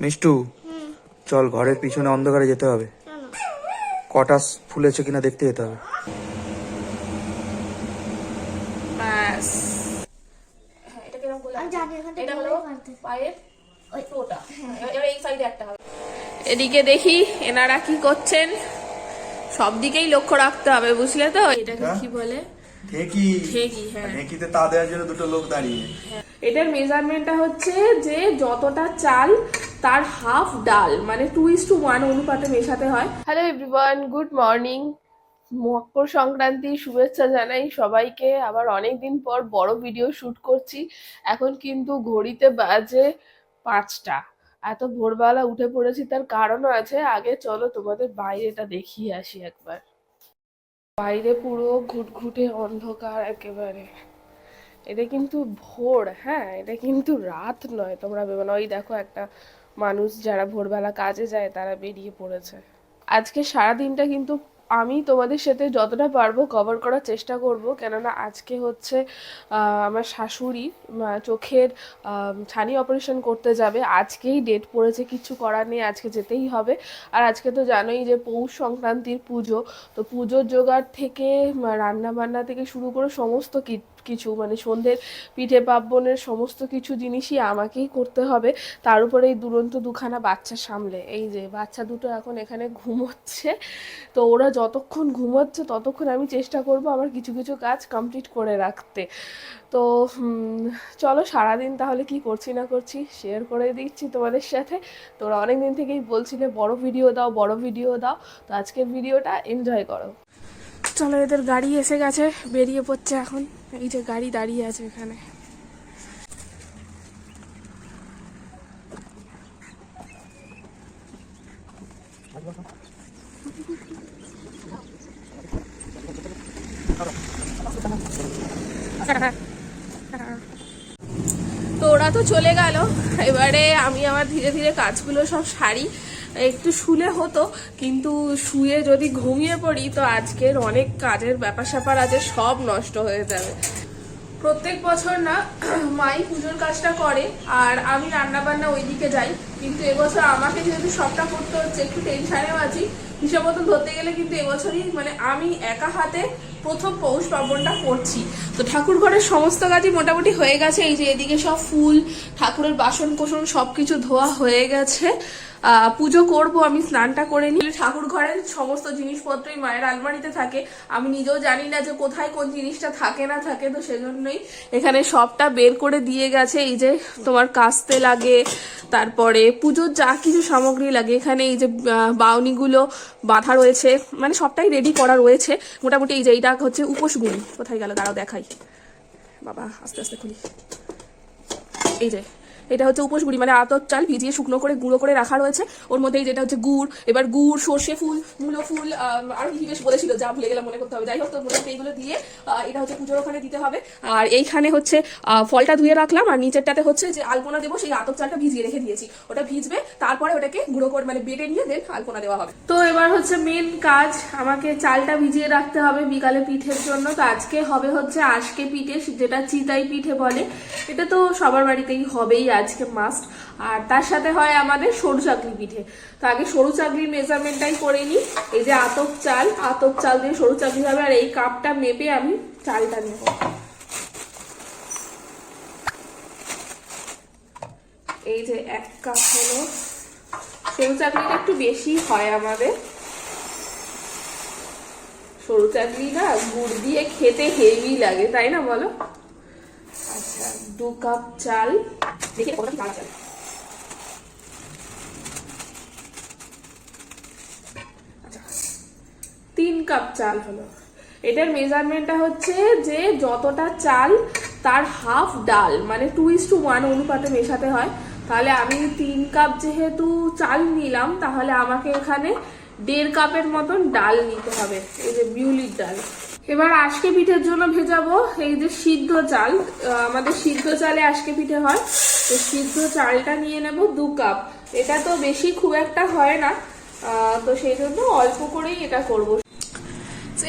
মিষ্টু চল ঘরের পিছনে অন্ধকারে যেতে হবে। কটা ফুলেছে কিনা দেখতে যেতে হ্যাঁ। হবে। এদিকে দেখি এনারা কি করছেন। সব দিকেই লক্ষ্য রাখতে হবে বুঝলে তো? এটাকে কি? বলে? ঢেকি ঢেকি, হ্যাঁ। ঢেকিতে তা দেওয়ার জন্য দুটো লোক দাঁড়িয়ে। এটার মেজারমেন্টটা হচ্ছে যে যতটা চাল তার হাফ ডাল মানে টু ইস টু ওয়ান অনুপাতে মেশাতে হয়। Hello everyone good morning Makar Sankranti শুভেচ্ছা জানাই সবাইকে। আবার অনেক দিন পর বড় ভিডিও শুট করছি। এখন কিন্তু ঘড়িতে বাজে পাঁচটা। এত ভোরবেলা উঠে পড়েছি, তার কারণও আছে। আগে চলো তোমাদের বাইরেটা দেখিয়ে আসি একবার। বাইরে পুরো ঘুটঘুটে অন্ধকার একেবারে। এটা কিন্তু ভোর হ্যাঁ? এটা কিন্তু রাত নয়, তোমরা ভেবে না। ওই দেখো একটা মানুষ যারা ভোরবেলা কাজে যায়, তারা বেরিয়ে পড়েছে। আজকে সারা দিনটা কিন্তু আমি তোমাদের সাথে যতটা পারব কভার করার চেষ্টা করব। কেননা আজকে হচ্ছে আমার শাশুড়ি চোখের ছানি অপারেশন করতে যাবে। আজকেই ডেট পড়েছে, কিছু করার নেই, আজকে যেতেই হবে। আর আজকে তো জানোই যে পৌষ সংক্রান্তির পুজো। তো পুজোর জোগাড় থেকে রান্না বান্না থেকে শুরু করে সমস্ত কিছু মানে সন্ধ্যের পিঠে পার্বণের সমস্ত কিছু জিনিসই আমাকেই করতে হবে। তার উপরে এই দুরন্ত দুখানা বাচ্চা সামলে। এই যে বাচ্চা দুটো এখন এখানে ঘুমোচ্ছে। তো ওরা যতক্ষণ ঘুমোচ্ছে ততক্ষণ আমি চেষ্টা করব আমার কিছু কিছু কাজ কমপ্লিট করে রাখতে। তো চলো সারাদিন তাহলে কি করছি না করছি শেয়ার করে দিচ্ছি তোমাদের সাথে। তোরা অনেক দিন থেকেই বলছিলে, বড় ভিডিও দাও, বড় ভিডিও দাও। তো আজকের ভিডিওটা এনজয় করো। চলো, এদের গাড়ি এসে গেছে, বেরিয়ে পড়ছে এখন। এই যে গাড়ি দাঁড়িয়ে আছে এখানে। তো ওরা তো চলে গেল। এবারে আমি আমার ধীরে ধীরে কাজগুলো সব সারি। একটু শুলে হতো, কিন্তু শুয়ে যদি ঘুমিয়ে পড়ি, তো আজকের অনেক কাজের ব্যাপার স্যাপার আছে, সব নষ্ট হয়ে যাবে। প্রত্যেক বছর না, মাই পুজোর কাজটা করে, আর আমি রান্না বান্না ওইদিকে যাই। কিন্তু এবছর আমাকে যেহেতু সবটা করতে হচ্ছে, একটু টেনশানেও আছি। হিসাব মতন ধরতে গেলে কিন্তু এবছরই মানে আমি একা হাতে প্রথম পৌষ পার্বণটা করছি। তো ঠাকুর ঘরের সমস্ত কাজই মোটামুটি হয়ে গেছে। এই যে এদিকে সব ফুল, ঠাকুরের বাসন কোসন সব কিছু ধোয়া হয়ে গেছে। পুজো করব, আমি স্নানটা করে নিই। ঠাকুর ঘরের সমস্ত জিনিসপত্রই মায়ের আলমারিতে থাকে। আমি নিজেও জানি না যে কোথায় কোন জিনিসটা থাকে না থাকে, তো সেজন্যই এখানে সবটা বের করে দিয়ে গেছে। এই যে তোমার কাস্তে লাগে, তারপরে পুজোর যা কিছু সামগ্রী লাগে, এখানে এই যে বাউনিগুলো বাঁধা রয়েছে। মানে সবটাই রেডি করা রয়েছে। মোটামুটি এই যে এইটা হচ্ছে উপোসগুলি কোথায় গেল? দাঁড়াও, দেখাই। বাবা, আস্তে আস্তে খুলি। এই যে এটা হচ্ছে উপোসগুড়ি মানে আতর চাল ভিজিয়ে শুকনো করে গুঁড়ো করে রাখা রয়েছে। ওর মধ্যেই যেটা হচ্ছে গুড়, এবার গুড়, সর্ষে ফুল, মূলো ফুল আর কি বেশ বলেছিল, যা ভুলে গেলাম মনে করতে হবে। যাই হোক, তো মোটামুটি এইগুলো দিয়ে এটা হচ্ছে পুজোর ওখানে দিতে হবে। আর এইখানে হচ্ছে ফলটা ধুয়ে রাখলাম, আর নিচেরটাতে হচ্ছে যে আলপনা দেবো, সেই আতর চালটা ভিজিয়ে রেখে দিয়েছি। ওটা ভিজবে, তারপরে ওটাকে গুঁড়ো করে মানে বেটে নিয়ে দেন আলপনা দেওয়া হবে। তো এবার হচ্ছে মেন কাজ, আমাকে চালটা ভিজিয়ে রাখতে হবে বিকালে পিঠের জন্য। তো আজকে হবে হচ্ছে আজকে পিঠে, যেটা চিতাই পিঠে বলে। এটা তো সবার বাড়িতেই হবেই আজকে মাস্ট আর তার সাথে হয় আমাদের সরু চাকরি পিঠে। তো আগে সরু চাকরির মেজারমেন্টটাই করে নিই। এই যে আতপ চাল আতপ চাল দিয়ে সরু চাকরি হবে। আর এই কাপটা মেপে আমি চালটা নেব। এই যে এক কাপ হলো। সরু চাকরিটা একটু বেশি হয় আমাদের। সরু চাকরি না গুড় দিয়ে খেতে হেভি লাগে, তাই না বলো? আচ্ছা দু কাপ চাল। দেখে কতটা কি চাল আচ্ছা, তিন কাপ চাল হলো। এটার মেজারমেন্টটা হচ্ছে যে যতটা চাল তার হাফ ডাল মানে টু ইস টু ওয়ান অনুপাতে মেশাতে হয়। তাহলে আমি তিন কাপ যেহেতু চাল নিলাম তাহলে আমাকে এখানে দেড় কাপের মতন ডাল নিতে হবে। এই যে বিউলির ডাল। এবার আজকে পিঠের জন্য ভেজাবো এই যে সিদ্ধ চাল। আমাদের সিদ্ধ চালে আজকে পিঠে হয়। তো সিদ্ধ চালটা নিয়ে নেব দু কাপ। এটা তো বেশি খুব একটা হয় না। তো সেই জন্য অল্প করেই এটা করব।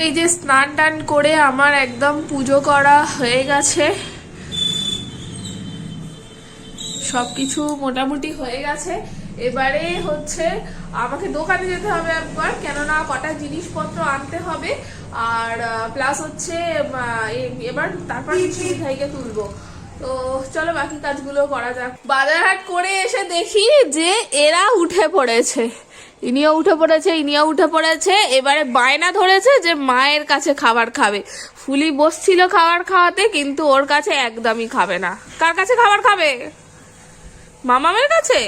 এই যে স্নান টান করে আমার একদম পুজো করা হয়ে গেছে। সবকিছু মোটামুটি হয়ে গেছে। এবারে হচ্ছে আমাকে দোকানে যেতে হবে একবার কেননা কটা জিনিসপত্র আনতে হবে আর প্লাস হচ্ছে এবার তারপর মিষ্টি মিঠাইকে তুলবো। তো চলো বাকি কাজগুলো করা যাক। বাজার হাট করে এসে দেখি যে এরা উঠে পড়েছে। ইনিও উঠে পড়েছে ইনিও উঠে পড়েছে। এবারে বায়না ধরেছে যে মায়ের কাছে খাবার খাবে। ফুলি বসছিল খাবার খাওয়াতে কিন্তু ওর কাছে একদমই খাবে না। কার কাছে খাবার খাবে? মামামের কাছে?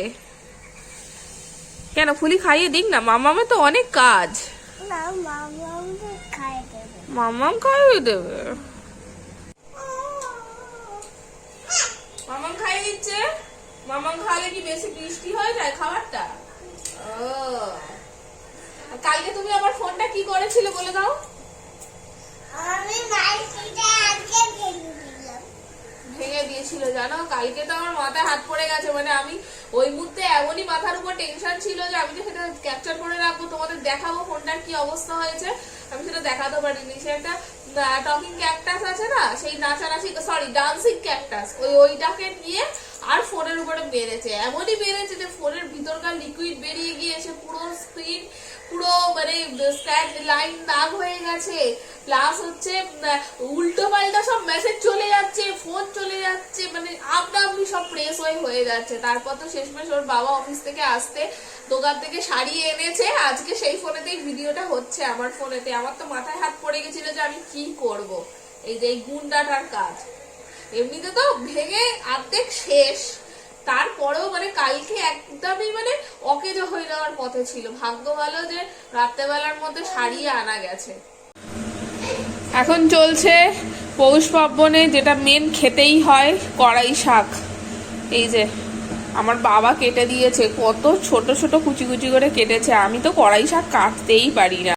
কেন ফুলি খাইয়ে দিক না? মামামে তো অনেক কাজ। মামাম খাইয়ে দেবে? মামাম খাইয়ে দিচ্ছে? মামাম খাওয়ালে কি বেশি বৃষ্টি হয়ে যায় খাবারটা? ও। কালকে তুমি আমার ফোনটা কি করেছিলে বলে দাও? আমি দিলাম দিয়েছিল জানো? কালকে তো আমার মাথায় হাত পড়ে গেছে মানে আমি ওই মুহূর্তে এমনই মাথার উপর টেনশন ছিল যে আমি তো সেটা ক্যাপচার করে রাখব, তোমাদের দেখাবো ফোনটার কি অবস্থা হয়েছে, আমি সেটা দেখাতে পারিনি। সে একটা টকিং ক্যাকটাস আছে না? সেই নাচানাচি সরি ডান্সিং ক্যাকটাস ওই ওইটাকে নিয়ে আর ফোনের উপরে মেরেছে। এমনই মেরেছে যে ফোনের ভিতরকার লিকুইড বেরিয়ে গিয়ে পুরো স্ক্রিন পুরো মানে লাইন দাগ হয়ে গেছে। প্লাস হচ্ছে উল্টো পাল্টা সব মেসেজ চলে যাচ্ছে ফোন চলে যাচ্ছে মানে আপনা আপনি সব প্রেস হয়ে হয়ে যাচ্ছে। তারপর তো শেষমেশ ওর বাবা অফিস থেকে আসতে দোকান থেকে সারিয়ে এনেছে। আজকে সেই ফোনেতেই ভিডিওটা হচ্ছে আমার ফোনেতে আমার তো মাথায় হাত পড়ে গেছিল যে আমি কি করব। এই যে এই গুন্ডাটার কাজ। এমনিতে তো ভেঙে অর্ধেক শেষ। তারপরেও কালকে একদমই মানে অকেজ হয়ে যাওয়ার পথে ছিল। ভাগ্য ভালো যে রাত্রেবেলার মধ্যে সারিয়ে আনা গেছে। এখন চলছে পৌষ পার্বণে যেটা মেন খেতেই হয় কড়াই শাক। এই যে, আমার বাবা কেটে দিয়েছে, কত ছোট ছোট কুচি কুচি করে কেটেছে। আমি তো কড়াই শাক কাটতেই পারি না।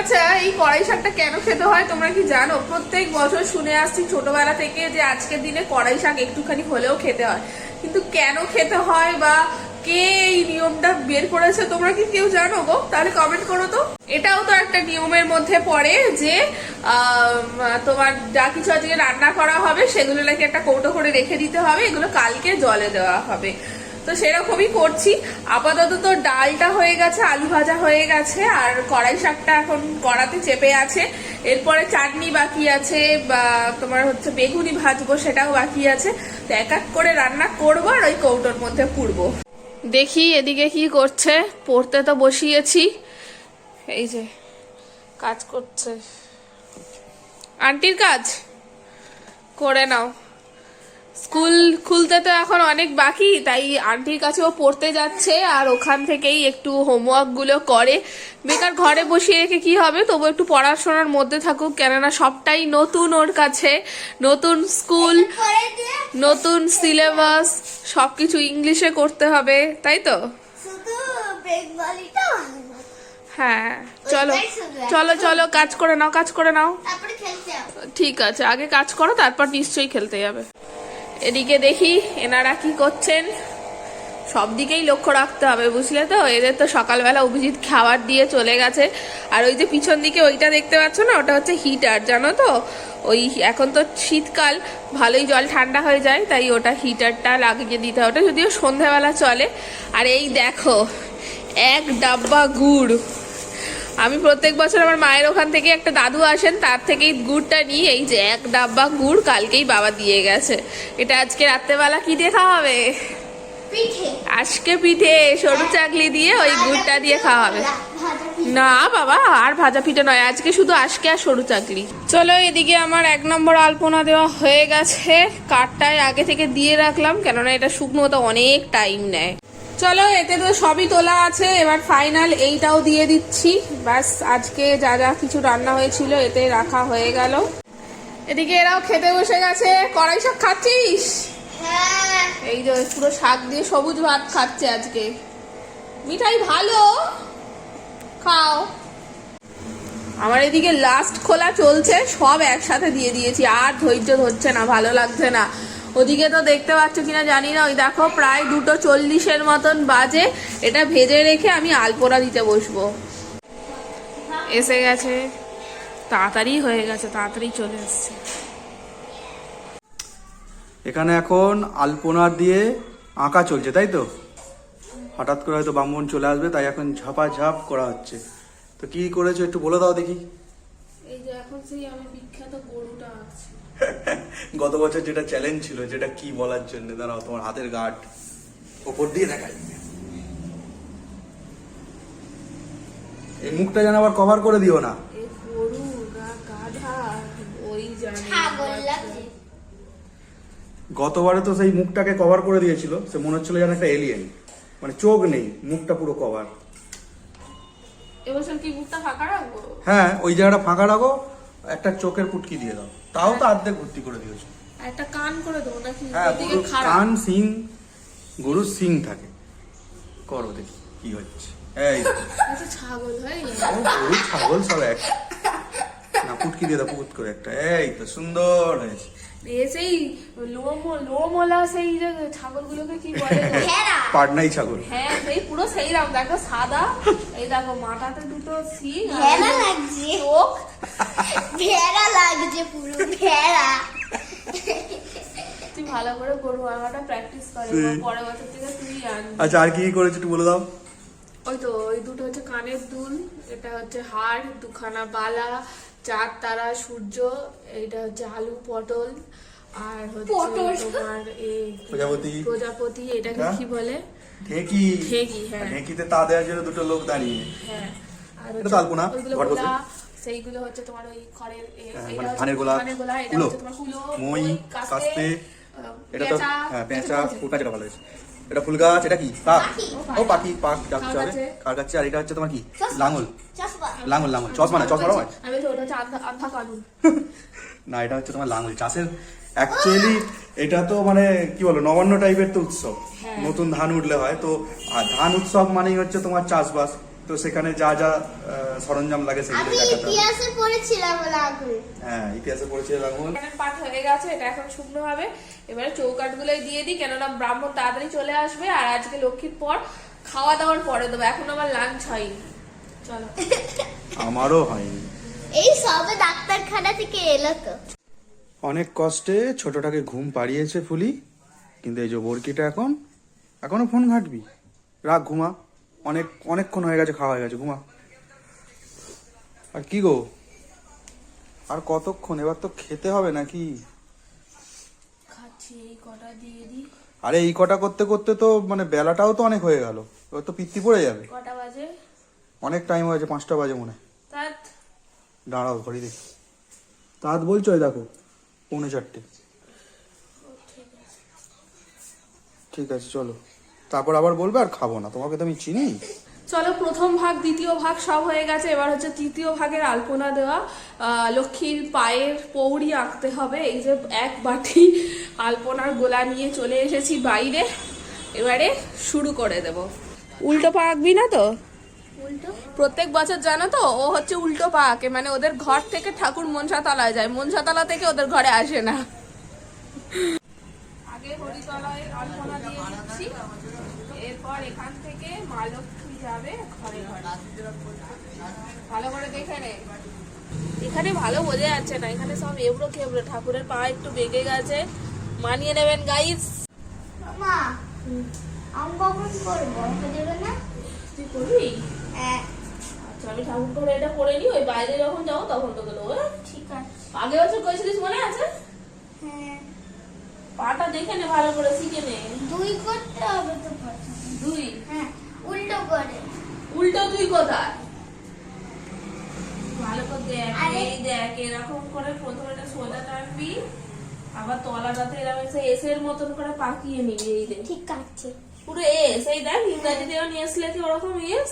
আচ্ছা এই কড়াই শাকটা কেন খেতে হয় তোমরা কি জানো? প্রত্যেক বছর শুনে আসছি ছোটবেলা থেকে যে আজকের দিনে কড়াই শাক একটুখানি হলেও খেতে হয়। কিন্তু কেন খেতে হয় বা কে এই নিয়মটা বের করেছে, তোমরা কি কেউ জানো গো? তাহলে কমেন্ট করো তো। এটাও তো একটা নিয়মের মধ্যে পড়ে যে তোমার যা কিছু আজকে রান্না করা হবে, সেগুলো নাকি একটা কৌটো করে রেখে দিতে হবে, এগুলো কালকে জলে দেওয়া হবে। তো সেরকমই করছি। আপাতত তো ডালটা হয়ে গেছে, আলু ভাজা হয়ে গেছে, আর কড়াই শাকটা এখন কড়াতে চেপে আছে। এরপরে চাটনি বাকি আছে, বা তোমার হচ্ছে বেগুনি ভাজবো সেটাও বাকি আছে। তো এক এক করে রান্না করব আর ওই কৌটোর মধ্যে পুরবো দেখি এদিকে কি করছে, পড়তে তো বসিয়েছি। এই যে, কাজ করছে। আন্টির কাজ? করে নাও। স্কুল খুলতে তো এখন অনেক বাকি তাই আন্টির কাছেও পড়তে যাচ্ছে আর ওখান থেকেই একটু হোমওয়ার্কগুলো করে। বেকার ঘরে বসিয়ে রেখে কি হবে? তবু একটু পড়াশোনার মধ্যে থাকুক কেননা সবটাই নতুন ওর কাছে। নতুন স্কুল নতুন সিলেবাস সবকিছু ইংলিশে করতে হবে তাই তো? হ্যাঁ চলো। চলো চলো কাজ করে নাও কাজ করে নাও। ঠিক আছে আগে কাজ করো তারপর নিশ্চয়ই খেলতে যাবে। এদিকে দেখি এনারা কি করছেন। সব দিকেই লক্ষ্য রাখতে হবে, বুঝলে তো? এদের তো সকালবেলা অভিজিৎ খাবার দিয়ে চলে গেছে। আর ওই যে পিছন দিকে ওইটা দেখতে পাচ্ছ না? ওটা হচ্ছে হিটার জানো তো? ওই এখন তো শীতকাল, ভালোই জল ঠান্ডা হয়ে যায়, তাই ওটা হিটারটা লাগিয়ে দিতে হয় ওটা যদিও সন্ধ্যাবেলা চলে। আর এই দেখো, এক ডাব্বা গুড়। আমি প্রত্যেক বছর আমার মায়ের ওখান থেকে একটা দাদু আসেন তার থেকেই গুড়টা নিয়ে এই যে এক ডাব্বা গুড় কালকেই বাবা দিয়ে গেছে। এটা আজকে রাত্রেবেলা কি দিয়ে খাওয়া হবে আজকে পিঠে সরু চাকলি দিয়ে ওই গুড়টা দিয়ে খাওয়া হবে না বাবা আর ভাজা পিঠে নয় আজকে শুধু আজকে আর সরু চাকলি চলো এদিকে আমার এক নম্বর আলপনা দেওয়া হয়ে গেছে। কাঠটায় আগে থেকে দিয়ে রাখলাম কেননা এটা শুকনো তো অনেক টাইম নেয়। চলো এতে তো সবই তোলা আছে। এবার ফাইনাল এইটাও দিয়ে দিচ্ছি। ব্যাস আজকে যা যা কিছু রান্না হয়েছিল এতে রাখা হয়ে গেল। এদিকে এরাও খেতে বসে গেছে। কড়াই শাক খাচ্ছিস? হ্যাঁ। এই যে পুরো শাক দিয়ে সবুজ ভাত খাচ্ছে আজকে। মিঠাই ভালো। খাও। আমার এদিকে লাস্ট খোলা চলছে। সব একসাথে দিয়ে দিয়েছি। আর ধৈর্য ধরছে না ভালো লাগছে না। ওদিকে তো দেখতে পাচ্ছ কিনা জানি না। ওই দেখো প্রায় দুটো চল্লিশের মতন বাজে। এটা ভেজে রেখে আমি আলপোড়া দিতে বসবো। এসে গেছে। তাড়াতাড়ি হয়ে গেছে তাড়াতাড়ি চলে এসছে। এখানে এখন আলপনার দিয়ে আঁকা চলছে তাই তো? হঠাৎ করে হয়তো ব্রাহ্মণ চলে আসবে তাই এখন ঝাপাঝাপ করা হচ্ছে। তো কি করেছ একটু বলে দাও দেখি। এই যে এখন সেই আমি বিখ্যাত গরুটা আঁকছি। গত বছর যেটা চ্যালেঞ্জ ছিল যেটা কি বলার জন্য? দাঁড়াও তোমার হাতের গার্ড ওপর দিয়ে দেখাই। এই মুখটা যেন আবার কভার করে দিও না। লাগছে গতবারে তো সেই মুখটাকে কভার করে দিয়েছিল সে মনে হচ্ছিল যেন একটা এলিয়েন মানে চোখ নেই মুখটা পুরো কভার এবছর কি মুখটা ফাঁকা রাখব? হ্যাঁ ওই জায়গাটা ফাঁকা রাখো একটা চোখের পুটকি দিয়ে দাও। তাও তো অর্ধেক ভর্তি করে দিয়েছ। একটা কান করে দেবো নাকি হ্যাঁ গরুর কান সিং গরুর সিং থাকে। করো দেখি কি হচ্ছে? এই। আচ্ছা ছাগল হয় ও গরু ছাগল সব এক না পুটকি দিয়ে দাও পুট করে একটা। এই তো সুন্দর হয়েছে। সেই লোম লোমওয়ালা সেই যে ছাগলগুলোকে কি বলে? পাটনাই ছাগল। হ্যাঁ সেই পুরো সেই রকম দেখো সাদা এই দেখো মাথাতে দুটো সিং আর ভেড়া লাগছে। চোখ। ভেড়া লাগছে পুরো ভেড়া। তুই ভালো করে গরু আঁকাটা প্র্যাকটিস করে। পরের বছর থেকে তুই আনবি। আচ্ছা আর কি কি করেছ একটু বলে দাও। ওই তো ওই দুটো হচ্ছে কানের দুল এটা হচ্ছে হাড় দুখানা বালা চার তারা সূর্য এইটা হচ্ছে আলু পটল আর হচ্ছে তোমার এই প্রজাপতি। প্রজাপতি এটাকে হ্যাঁ? কি বলে? ঢেকি। ঢেকি, হ্যাঁ। ঢেকিতে তা দেওয়ার জন্য দুটো লোক দাঁড়িয়ে। হ্যাঁ। আর এটা আলপনা, সেইগুলো হচ্ছে তোমার ওই খড়ের হ্যাঁ, এটা মানে হচ্ছে ধানের গোলা, এটা হচ্ছে তোমার কুলো মই, কাস্তে, এটা তো হ্যাঁ পেঁচা কিছু ফুল পেঁচাটা ভালো হয়েছে। এটা ফুল গাছ এটা কি? পাক। পাখি। ও পাখি পাক ডাকতে কার হবে কাছে? কার কাছে আর এটা হচ্ছে তোমার কি? চশমা। লাঙল লাঙল। লাঙল চশমা না চশমা নয়। আমি ওটা হচ্ছে কানুন না এটা হচ্ছে তোমার লাঙল। চাষের অ্যাকচুয়ালি এটা তো মানে কি বলো নবান্ন টাইপের তো উৎসব। হ্যাঁ। নতুন ধান উঠলে হয়। তো আর ধান উৎসব মানেই হচ্ছে তোমার চাষবাস। তো সেখানে যা যা সরঞ্জাম লাগে সেগুলো দেখাতে হবে। ইতিহাসে পড়েছিলাম লাগুন হ্যাঁ ইতিহাসে পড়েছে লাঙল? এখানে পাঠ হয়ে গেছে এটা এখন শুকনো হবে। এবারে চৌকাট গুলোই দিয়ে দিই কেননা ব্রাহ্মণ তাড়াতাড়ি চলে আসবে আর আজকে লক্ষ্মীর পর খাওয়া দাওয়ার পরে দেবো। এখন আমার লাঞ্চ হয়নি। আমারও হয়নি। এই সবে ডাক্তারখানা থেকে এলো তো। অনেক কষ্টে ছোটটাকে ঘুম পাড়িয়েছে ফুলি কিন্তু এই যে বরকিটা এখন এখনও ফোন ঘাটবি? রাখ ঘুমা। অনেক অনেকক্ষণ হয়ে গেছে খাওয়া হয়ে গেছে ঘুমা। আর কি গো? আর কতক্ষণ? এবার তো খেতে হবে নাকি? খাচ্ছি এই কটা আরে এই কটা করতে করতে তো মানে বেলাটাও তো অনেক হয়ে গেল। এবার তো পিত্তি পড়ে যাবে। কটা অনেক টাইম হয়েছে পাঁচটা বাজে মনে দাঁড়াও ঘড়ি দেখি। তাঁত বলছো দেখো পৌনে চারটে। ঠিক আছে চলো। তারপর আবার বলবে আর খাব না তোমাকে তো আমি চিনি। চলো প্রথম ভাগ দ্বিতীয় ভাগ সব হয়ে গেছে। এবার হচ্ছে তৃতীয় ভাগের আলপনা দেওয়া। লক্ষ্মীর পায়ের পৌড়ি আঁকতে হবে। এই যে এক বাটি আলপনার গোলা নিয়ে চলে এসেছি বাইরে। এবারে শুরু করে দেব। উল্টো পা আঁকবি না তো? প্রত্যেক বছর জানো তো ও হচ্ছে উল্টো পা আঁকে মানে ওদের ঘর থেকে ঠাকুর মনসাতলায় যায় মনসাতলা থেকে ওদের ঘরে আসে না। আগে হরিতলায় আলপনা দিয়ে দিচ্ছি এরপর এখান থেকে মা লক্ষ্মী যাবে ঘরে ঘরে। ভালো করে দেখে নে। এখানে ভালো বোঝা যাচ্ছে না এখানে সব এবড়ো খেবড়ো ঠাকুরের পা একটু বেঁকে গেছে। মানিয়ে নেবেন গাইস মা আমি কখন করব? দেবে না? তুই করবি? আচ্ছা আমি ঠাকুর ঘরে এটা করে নি ওই বাইরে যখন যাব তখন তোকে দেবো হ্যাঁ? ঠিক আছে। আগের বছর করেছিলিস মনে আছে? হ্যাঁ। পাটা দেখে নে ভালো করে শিখে নে। দুই করতে হবে তো দুই? হ্যাঁ উল্টো করে। উল্টো তুই কোথায়? ভালো করে দেখ এই দেখ এরকম করে প্রথমে এটা সোজা টানবি আবার তলাটাতে এরকম এসে এসের মতন করে পাকিয়ে নিবি এই দেখ। ঠিক আছে। পুরো এস এই দেখ যেমন এস লেখে ওরকম এস।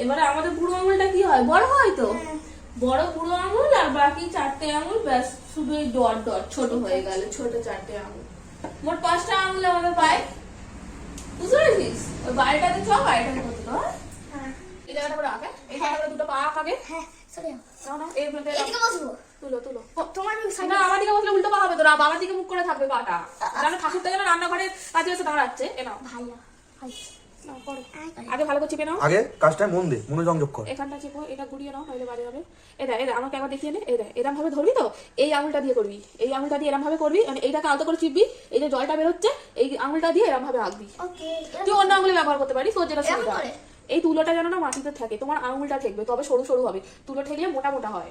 এবারে আমাদের বুড়ো আঙুলটা কি হয়? বড় হয় তো? হ্যাঁ। বড় বুড়ো আঙুল আর বাকি চারটে আঙুল ব্যাস শুধু এই ডট ডট ছোট হয়ে গেল ছোট চারটে আঙুল। মোট পাঁচটা আঙুল আমাদের পায়। বুঝতে পেরেছিস? ওই বাড়িটাতে চ বাড়িটাতে করতে তো এই জায়গাটা করে আগে এই জায়গাটা দুটো পা হ্যাঁ সরে যাও। না এই প্লেটে এদিকে বসবো? তুলো তুলো। তোমার না আমার দিকে বসলে উল্টো পা হবে তো বাবার দিকে মুখ করে থাকবে পাটা। জানো ঠাকুরটা যেন রান্নাঘরের কাছে এসে দাঁড়াচ্ছে। এ নাও। করো। আগে ভালো করে চেপে নাও। আগে কাজটায় মন দে মনোযোগ কর। এখানটা চেপো এটা ঘুরিয়ে নাও নইলে বাজে হবে। এটা এটা আমাকে একবার দেখিয়ে নে এটা এরম ভাবে ধরবি তো? এই আঙুলটা দিয়ে করবি এই আঙুলটা দিয়ে এরম ভাবে করবি মানে এইটাকে আলতো করে চিপবি এই যে জলটা বেরোচ্ছে এই আঙুলটা দিয়ে এরম ভাবে আঁকবি তুই অন্য আঙুলে ব্যবহার করতে পারিস তোর যেটা সুবিধা। এই তুলোটা যেন না মাটিতে থাকে তোমার আঙুলটা ঠেকবে তবে সরু সরু হবে। তুলো ঠেকলে মোটা মোটা হয়।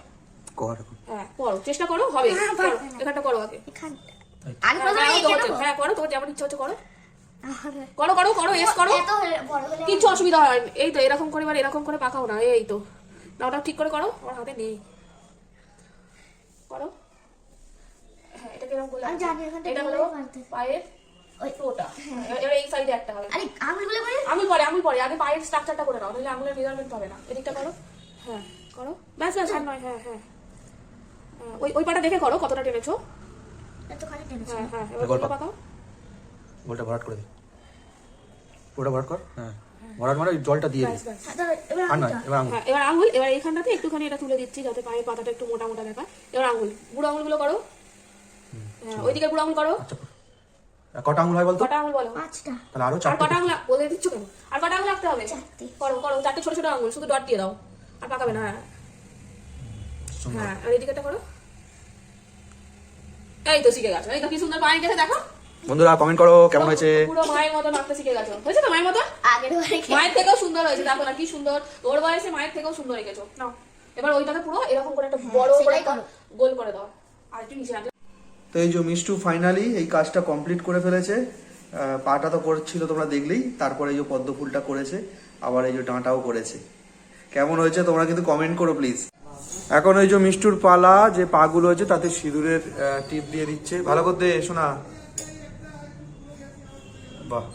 কর হ্যাঁ করো চেষ্টা করো হবে। হ্যাঁ, করো, এখানটা করো আগে। এখানটা। আগে হ্যাঁ, প্রথমে হ্যাঁ, হ্যাঁ করো তোর যেমন ইচ্ছা হচ্ছে করো। করো করো করো এস করো। কিচ্ছু অসুবিধা হয়। এই তো এরকম করে এবার এরকম করে পাকাও না। এই তো। না ওটা ঠিক করে করো। আমার হাতে নেই। করো। হ্যাঁ এটা কীরকম করলে আমি জানি, এখানটা এটা হলো পায়ের ওই এবার এই সাইডে একটা হবে। আরে আঙুলগুলো করে আঙুল পরে আঙুল পরে। আগে পায়ের স্ট্রাকচারটা করে নাও আঙুলের মেজারমেন্ট হবে না। এদিকটা করো। হ্যাঁ করো। ব্যাস ব্যাস আর নয়। হ্যাঁ হ্যাঁ। হ্যাঁ, ওই ওই পাটা দেখে করো কতটা টেনেছো। এতখানি টেনেছি। হ্যাঁ হ্যাঁ এবার। পাকাও। গোলটা ভরাট করে দে। ওটা ভরাট কর। হ্যাঁ। ভরাট মানে জলটা দিয়ে দে। ব্যাস ব্যাস। হ্যাঁ, তাহলে এবার আর নয় এবার আঙুল। হ্যাঁ এবার আঙুল এবার এইখানটাতে একটুখানি এটা তুলে দিচ্ছি যাতে পায়ের পাতাটা একটু মোটা মোটা দেখায় এবার আঙুল বুড়ো আঙুলগুলো করো। হ্যাঁ ওইদিকে বুড়ো আঙুল করো। আচ্ছা কটা আঙুল হয় বলতো? কটা আঙুল বলো? পাঁচটা। তাহলে আরও আর কটা আঙুল বলে দিচ্ছ কেন আর কটা আঙুল রাখতে হবে? চারটে। করো করো চারটে ছোট ছোট আঙুল শুধু ডট দিয়ে দাও। আর পাকাবে না হ্যাঁ। সুন্দর। হ্যাঁ আর এদিকেটা করো। এই তো শিখে গেছো। এই তো কি সুন্দর পায়ে গেছে দেখো। বন্ধুরা কমেন্ট করো কেমন হয়েছে? পুরো মায়ের মতো নাচতে শিখে গেছো। হয়েছে তো মায়ের মতো আগের বারে মায়ের থেকেও সুন্দর হয়েছে দেখো না কি সুন্দর। ওর বয়সে মায়ের থেকেও সুন্দর এঁকেছো নাও এবার ওইটাকে পুরো এরকম করে একটা বড় হ্যাঁ, করে। গোল করে দাও। আর একটু নিচে আনতে তো এই যে মিষ্টু ফাইনালি এই কাজটা কমপ্লিট করে ফেলেছে। আহ, পাটা তো করছিল তোমরা দেখলেই তারপরে এই যে পদ্ম ফুলটা করেছে আবার এই যে ডাঁটাও করেছে। কেমন হয়েছে তোমরা কিন্তু কমেন্ট করো প্লিজ এখন ওই যে মিষ্টুর পালা যে পাগুলো হয়েছে তাতে সিঁদুরের টিপ দিয়ে দিচ্ছে। ভালো করতে শোনা বাহ।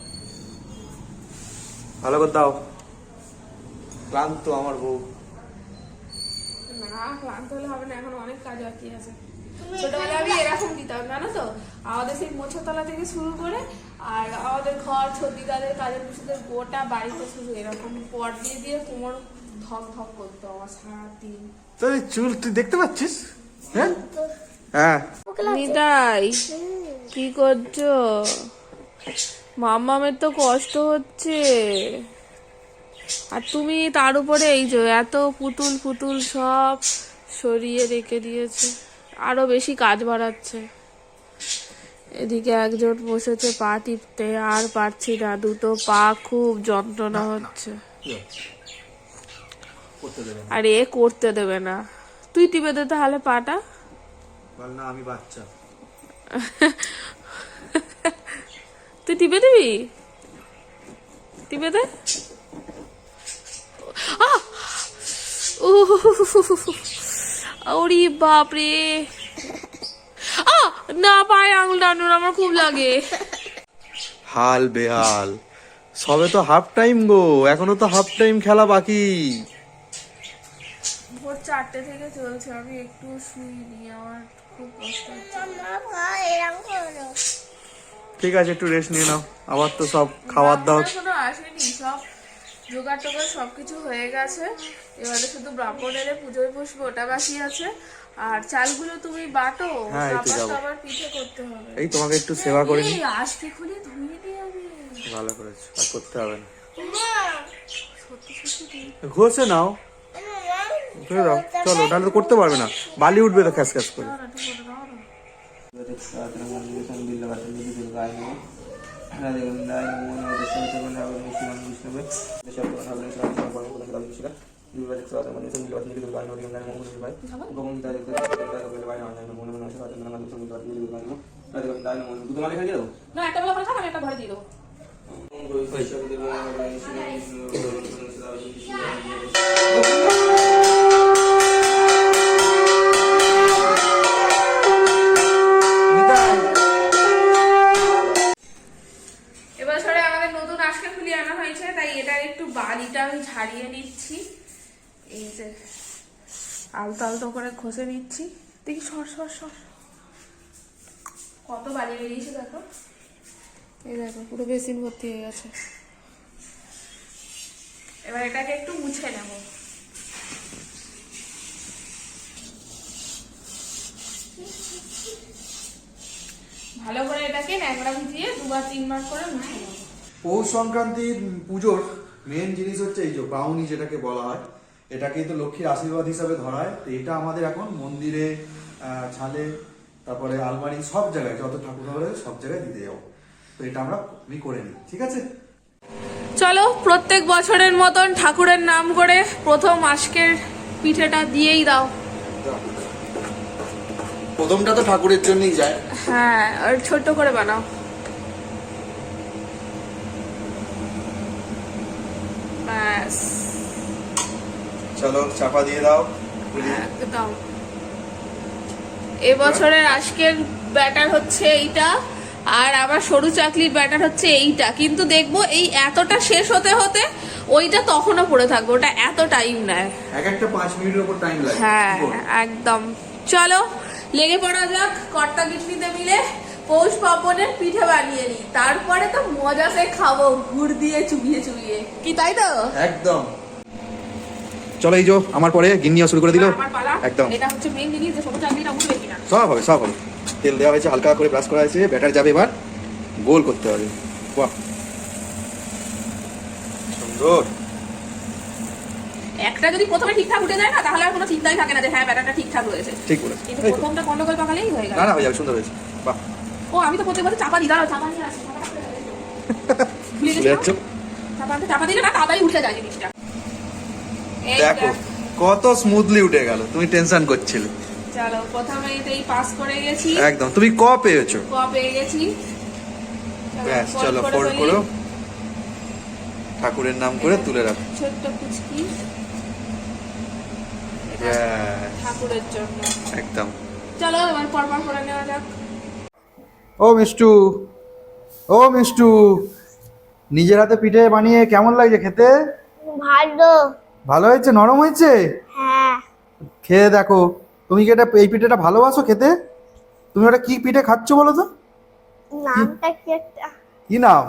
ভালো করে দাও। ক্লান্ত আমার বউ। না ক্লান্ত হলে হবে না এখন অনেক কাজ বাকি আছে। ছোটবেলায় আমি এরকম দিতাম জানো তো? আমাদের সেই মোছতলা থেকে শুরু করে আর আমাদের ঘর কাজের গোটা বাড়িতে শুধু এরকম দিয়ে দিয়ে কোমর ধক ধক করতো আমার সারাদিন তোর চুল তুই দেখতে পাচ্ছিস? হ্যাঁ? হ্যাঁ। নিতাই কি করছ? মামামের তো কষ্ট হচ্ছে। আর তুমি তার উপরে এই যে এত পুতুল পুতুল সব সরিয়ে রেখে দিয়েছে আরও বেশি কাজ বাড়াচ্ছে। এদিকে একজন বসেছে পা টিপতে আর পারছি না দুটো পা খুব যন্ত্রণা হচ্ছে। আর এ করতে দেবে না। তুই টিপে দে তাহলে পাটা। না আমি বাচ্চা। তুই টিপে দিবি? টিপে দে! ওরে বাপরে। আহ! না পায়ে আঙুল টানুন আমার খুব লাগে। হাল বেহাল। সবে তো হাফ টাইম গো এখনও তো হাফ টাইম খেলা বাকি। ভোর চারটে থেকে চলছে আমি একটু শুইনি আমার খুব কষ্ট হচ্ছে। ঠিক আছে একটু রেস্ট নিয়ে নাও। আবার তো সব খাবার দাওয়া এখনও আসেনি সব জোগাড় টোগাড় সবকিছু হয়ে গেছে। এবারে শুধু ব্রাহ্মণ এলে পুজোয় বসবো ওটা বাকি আছে। আর চালগুলো তুমি বাটো হ্যাঁ, এই তারপর আবার পিঠে করতে হবে। এই তোমাকে একটু সেবা করে নি আজকে খুলে ধুয়ে দিই আমি। ভালো করেছ আর করতে হবে না। মা, সত্যি সত্যি দিই। ঘষে নাও। চলো তাহলে তো করতে পারবে না। বালি উঠবে তো খ্যাস খ্যাস করে। থাক আমি একটা ঘরে দিয়ে দেবো এই যে আলতো আলতো করে খসে নিচ্ছি। দেখি, সর সর সর। কত বালি বেরিয়েছে দেখো? এই দেখো, পুরো বেসিন ভর্তি হয়ে গেছে। এবার এটাকে একটু মুছে নেব। ভালো করে এটাকে ন্যাংরা ভিজিয়ে দুবার তিনবার করে মুছে নেব। পৌষ সংক্রান্তির পুজোর মেন জিনিস হচ্ছে এই যে বাউনি যেটাকে বলা হয় এটাকেই তো লক্ষ্মীর আশীর্বাদ হিসাবে ধরা হয়। তো এটা আমাদের এখন মন্দিরে ছালে তারপরে আলমারি সব জায়গায় যত ঠাকুর ঘরে সব জায়গায় দিতে যাব। তো এটা আমরা আমি করে নিই ঠিক আছে? চলো প্রত্যেক বছরের মতন ঠাকুরের নাম করে প্রথম আজকের পিঠেটা দিয়েই দাও। প্রথমটা তো ঠাকুরের জন্যই যায়। হ্যাঁ আর ছোট্ট করে বানাও। ব্যাস। চলো চাপা দিয়ে দাও এবছরের আজকের ব্যাটার হচ্ছে এইটা আর আমার সরু চাকলির ব্যাটার হচ্ছে এইটা। কিন্তু দেখব এই এতটা শেষ হতে হতে ওইটা তখনও পড়ে থাকবে ওটা এত টাইম নেয়। এক একটা পাঁচ মিনিটের উপর টাইম লাগে হ্যাঁ একদম। চলো লেগে পড়া যাক কর্তা গিটনিতে মিলে পৌষ পাপনের পিঠে বানিয়ে নিই। তারপরে তো মজা সে খাব গুড় দিয়ে চুবিয়ে চুবিয়ে। কি তাই তো? একদম। চলো এই যে আমার পরে গিন্নিয়া শুরু করে দিল। একদম। সব হবে সব হবে। তেল দেওয়া হয়েছে হালকা করে ব্রাশ করা হয়েছে ব্যাটার যাবে এবার। গোল করতে হবে। বাহ। সুন্দর। একটা যদি প্রথমে ঠিকঠাক উঠে যায় না তাহলে আর কোনো চিন্তাই থাকে না যে হ্যাঁ ব্যাটারটা ঠিকঠাক রয়েছে। ঠিক বলেছে। কিন্তু প্রথমটা গন্ডগোল পাকালেই হয়ে গেল। না না হয়ে যাবে সুন্দর হয়েছে। বাহ। ও আমি তো প্রত্যেক বছর চাপা দিই দাঁড়াও চাপা নিয়ে আসি ভুলে চাপা দিলে না তাড়াতাড়ি উঠে যায় জিনিসটা। দেখো কত স্মুথলি উঠে গেল তুমি টেনশন করছিলে। চলো প্রথমে এটাই পাস করে গেছি। একদম তুমি ক পেয়েছ? ক পেয়ে গেছি। ব্যাস চলো ফেলি। করো। ঠাকুরের নাম করে তুলে রাখো। ছোট্ট কুচকি ঠাকুরের জন্য। একদম। চলো এবার পরপর করে নেওয়া যাক। ও মিষ্টু ও মিষ্টু নিজের হাতে পিঠে বানিয়ে কেমন লাগছে খেতে? ভালো। ভালো হয়েছে? নরম হয়েছে? হ্যাঁ। খেয়ে দেখো তুমি কি এটা এই পিঠেটা ভালোবাসো খেতে? তুমি ওটা কি পিঠে খাচ্ছ বলো তো? নামটা কি একটা? কি নাম?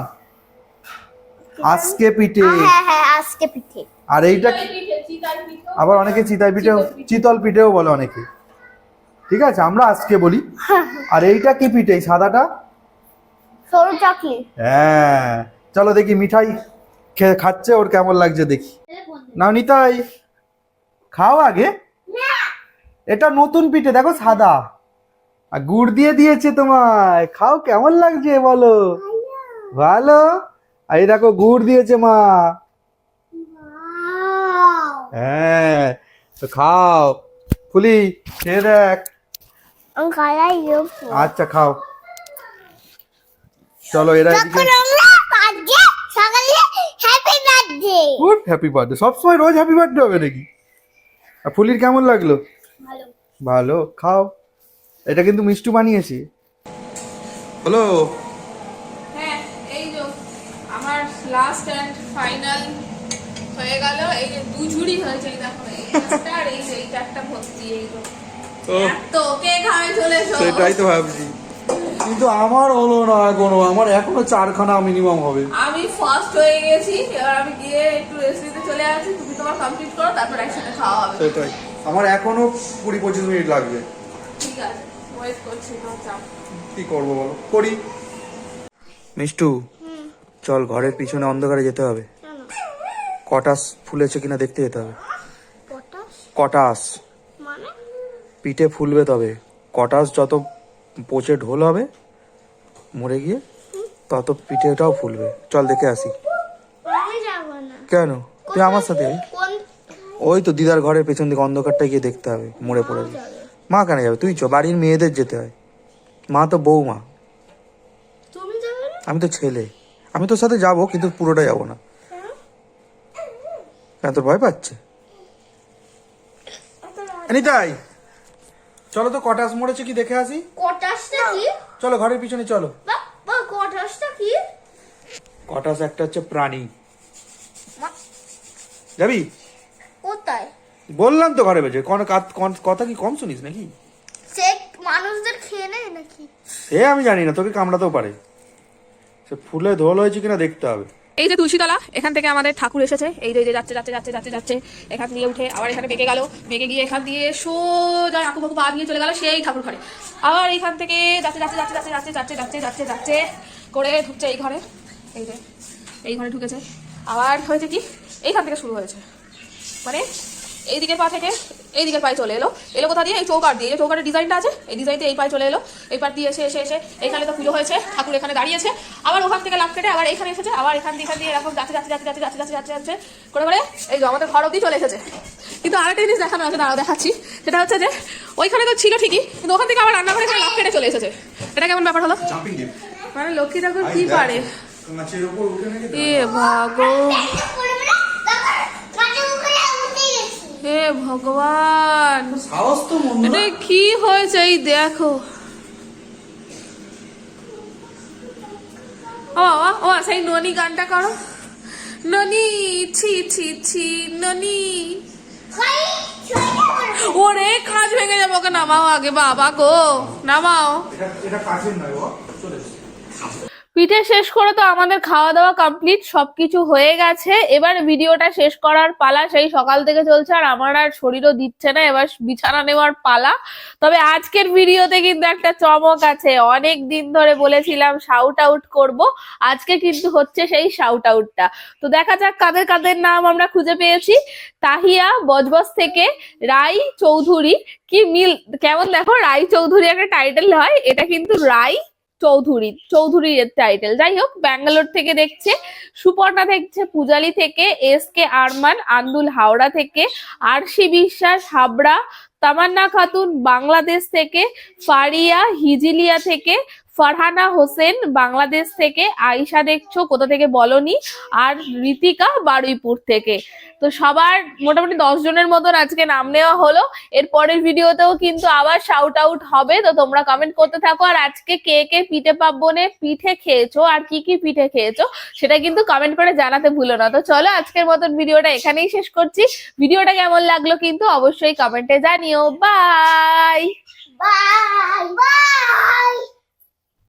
আজকে পিঠে। হ্যাঁ হ্যাঁ আজকে পিঠে। আর এইটা। আবার অনেকে চিতাই পিঠেও চিতল পিঠেও বলে অনেকে। ঠিক আছে আমরা আজকে বলি। আর এইটা কি পিঠে এই সাদাটা? সরু চাকলি হ্যাঁ। চলো দেখি মিঠাই খাচ্ছে ওর কেমন লাগছে দেখি। নাও নিতাই খাও আগে। এটা নতুন পিঠে দেখো সাদা। আর গুড় দিয়ে দিয়েছে তোমায়। খাও কেমন লাগছে বলো? ভালো। আর এই দেখো গুড় দিয়েছে মা। হ্যাঁ তো খাও। ফুলি খেয়ে দেখ। আচ্ছা খাও। চলো এরা এদিকে আজকে সকালে happy birthday good happy birthday সবসময় রোজ হ্যাপি বার্থডে হবে নাকি? আর ফুলির কেমন লাগল? ভালো। ভালো। খাও। এটা কিন্তু মিষ্টু বানিয়েছি। হ্যালো। হ্যাঁ এই যে আমার লাস্ট অ্যান্ড ফাইনাল হয়ে গেল। এই যে দু ঝুড়ি হয়েছে এই দেখো এই একটা আর এই যে এইটা একটা ভর্তি এই যে তো কে খাবে চলে এসো। সেটাই তো ভাবছি। কিন্তু আমার হলো না এখনও। আমার এখনও চারখানা মিনিমাম হবে। আমি ফার্স্ট হয়ে গেছি এবার আমি গিয়ে একটু রেস্ট নিতে চলে আসি তুমি তোমার কমপ্লিট করো তারপর একসাথে খাওয়া হবে। সেটাই। আমার এখনও কুড়ি পঁচিশ মিনিট লাগবে। ঠিক আছে ওয়েট করছি কি করব বলো? করি। মিষ্টু চল ঘরের পিছনে অন্ধকারে যেতে হবে। কটাস ফুলেছে কিনা দেখতে যেতে হবে। কটাস মানে? পিঠে ফুলবে তবে। কটাস যত পচে ঢোল হবে মরে গিয়ে তত পিঠেটাও ফুলবে। চল দেখে আসি। কেন? তুই আমার সাথে ওই তো দিদার ঘরের পেছন দিকে অন্ধকারটা গিয়ে দেখতে হবে মরে পড়ে। মা কেন যাবে? তুই চ বাড়ির মেয়েদের যেতে হয়। মা তো বৌমা। আমি তো ছেলে। আমি তোর সাথে যাব কিন্তু পুরোটা যাব না। কেন তোর ভয় পাচ্ছে? নিতাই চলো তো কটাস মরেছে কি দেখে আসি? কটাশটা কি? চলো ঘরের পিছনে চলো। বা বা কটাশটা কি? কটাস একটা হচ্ছে প্রাণী। যাবি? কোথায়? বললাম তো ঘরে বেজে কোন কাত- কোন- কথা কি কম শুনিস নাকি? সে মানুষদের খেয়ে নেয় নাকি? সে আমি জানি না তোকে কামড়াতেও পারে। সে ফুলে ধোল হয়েছে কিনা দেখতে হবে। এই যে তুলসীতলা এখান থেকে আমাদের ঠাকুর এসেছে এই যে যাচ্ছে যাচ্ছে যাচ্ছে যাচ্ছে যাচ্ছে এখান দিয়ে উঠে আবার এখানে বেঁকে গেল বেঁকে গিয়ে এখান দিয়ে সোজা আঁকু বাকু পা দিয়ে চলে গেল সেই ঠাকুর ঘরে আবার এইখান থেকে যাচ্ছে যাচ্ছে যাচ্ছে যাচ্ছে যাচ্ছে যাচ্ছে যাচ্ছে যাচ্ছে যাচ্ছে করে ঢুকছে এই ঘরে এই যে এই ঘরে ঢুকেছে আবার হয়েছে কি এইখান থেকে শুরু হয়েছে মানে এই দিকের পা থেকে এই দিকের পায়ে চলে এলো। এলো কোথা দিয়ে? এই চৌকাট দিয়ে। এই যে চৌকাটের ডিজাইনটা আছে এই ডিজাইনতে এই পায়ে চলে এলো। এই পার দিয়ে এসে এসে এসে এখানে তো পুজো হয়েছে ঠাকুর এখানে দাঁড়িয়েছে। আবার ওখান থেকে লাভ কেটে আবার এখানে এসেছে আবার এখান দিয়ে দিয়ে এরকম যাচ্ছে যাচ্ছে যাচ্ছে যাচ্ছে যাচ্ছে যাচ্ছে যাচ্ছে করে করে এই যে আমাদের ঘর অব্দি চলে এসেছে। কিন্তু আরেকটা জিনিস দেখানো আছে দাঁড়াও দেখাচ্ছি। সেটা হচ্ছে যে ওইখানে তো ছিল ঠিকই কিন্তু ওখান থেকে আবার রান্নাঘরে এখানে লাভ কেটে চলে এসেছে। এটা কেমন ব্যাপার হলো? মানে লক্ষ্মী ঠাকুর কি পারে? এ ভাগো করবে না তারপর মাঠে উপরে উঠে গেছি হে ভগবান। সাহস তো এটা কি হয়েছে? এই দেখো। ও ও সেই ননি গানটা করো। ননি ছি ছি ছি ননি। ওরে কাজ ভেঙে যাব ওকে নামাও আগে বাবা গো। নামাও। এটা কাছের নয় বাবা চলে। পিঠে শেষ করে তো আমাদের খাওয়া দাওয়া কমপ্লিট সবকিছু হয়ে গেছে। এবার ভিডিওটা শেষ করার পালা সেই সকাল থেকে চলছে, আর আমার আর শরীরও দিচ্ছে না, এবার বিছানা নেওয়ার পালা। তবে আজকের ভিডিওতে কিন্তু একটা চমক আছে। অনেক দিন ধরে বলেছিলাম শাউট আউট করব, আজকে কিন্তু হচ্ছে সেই শাউট আউটটা তো দেখা যাক কাদের কাদের নাম আমরা খুঁজে পেয়েছি। তাহিয়া, বজবজ থেকে রাই চৌধুরী, কি মিল, কেমন দেখো? রাই চৌধুরী একটা টাইটেল হয়, এটা কিন্তু রাই চৌধুরী, চৌধুরীর টাইটেল যাই হোক, ব্যাঙ্গালোর থেকে দেখছে, সুপর্ণা দেখছে পূজালি থেকে, এস কে আরমান, আন্দুল হাওড়া থেকে, আরশি বিশ্বাস, হাবড়া, তামান্না খাতুন, বাংলাদেশ থেকে, ফারিয়া, হিজিলিয়া থেকে ফারহানা হোসেন, বাংলাদেশ থেকে আয়শা দেখছ, কোথা থেকে বলনি, আর ঋতিকা বারুইপুর থেকে। তো সবার মোটামুটি দশ জনের মতন আজকে নাম নেওয়া হলো। এর পরের ভিডিওতেও কিন্তু আবার শাউট আউট হবে, তো তোমরা কমেন্ট করতে থাকো। আর আজকে কে কে পিঠে পার্বনে পিঠে খেয়েছো, আর কি কি পিঠে খেয়েছো, সেটা কিন্তু কমেন্ট করে জানাতে ভুলো না। তো চলো আজকের মতন ভিডিওটা এখানেই শেষ করছি। ভিডিওটা কেমন লাগল কিন্তু অবশ্যই কমেন্টে জানিও। Bye bye